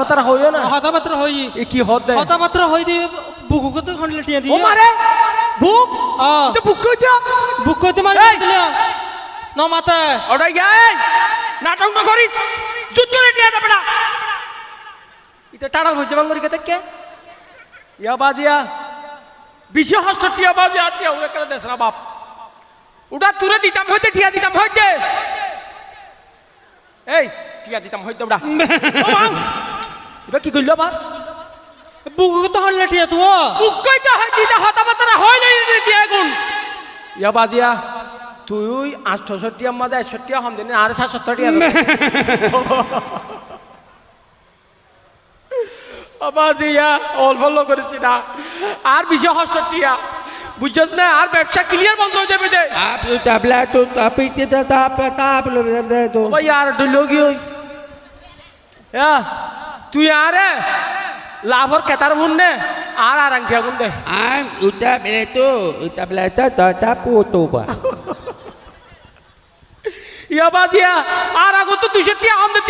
কথাবার্তা হইও না কথাবার্তা হই এ কি হদ দেয় কথাবার্তা হই দি বুকুকে তো খন্ডলে টিয়া দি ও মারে বুক আ তো বুক কই দিয়া বুক কইতে মানে এই! দিলে ন মাতে ওটাই গাই নাটক না করিস যুদ্ধ রে টিয়া দেবে না ইতে টাড়াল হইছে বাঙ্গরি কে থেকে ইয়া বাজিয়া বিশে হস্ত টিয়া বাজিয়া টিয়া উড়ে কেন না বাপ ওটা তুরে দিতাম হইতে টিয়া দিতাম হইতে এই টিয়া দিতাম হইতে ওটা এবার কি করল আবার? বুকু তো হল লাঠিয়া তো বুক কই তো হয় দিতে হতা বাতারা হয় নাই দিয়া গুণ। ইয়া বাজিয়া তুই আটষট্টি মাঝে একষট্টি হাম দিন আর সাতষট্টি দিয়া অল্প লোক করেছি না। আর বিশে হষট্টিয়া বুঝছস না আর ব্যবসা ক্লিয়ার বন্ধ হয়ে যাবে যে আপ টাবলা তো তা তাপ তাপ লোক তো। ভাই আর ডুলো গিয়ে হ্যাঁ তুই আরে লাভর কেতার বুননে আর আর আংটিয়া গুন দে। Am udah মেলে তো udah bela tu tak পুতো বা. ইয়া বাদিয়া আর আগত দুইশো টিয়া আমাদের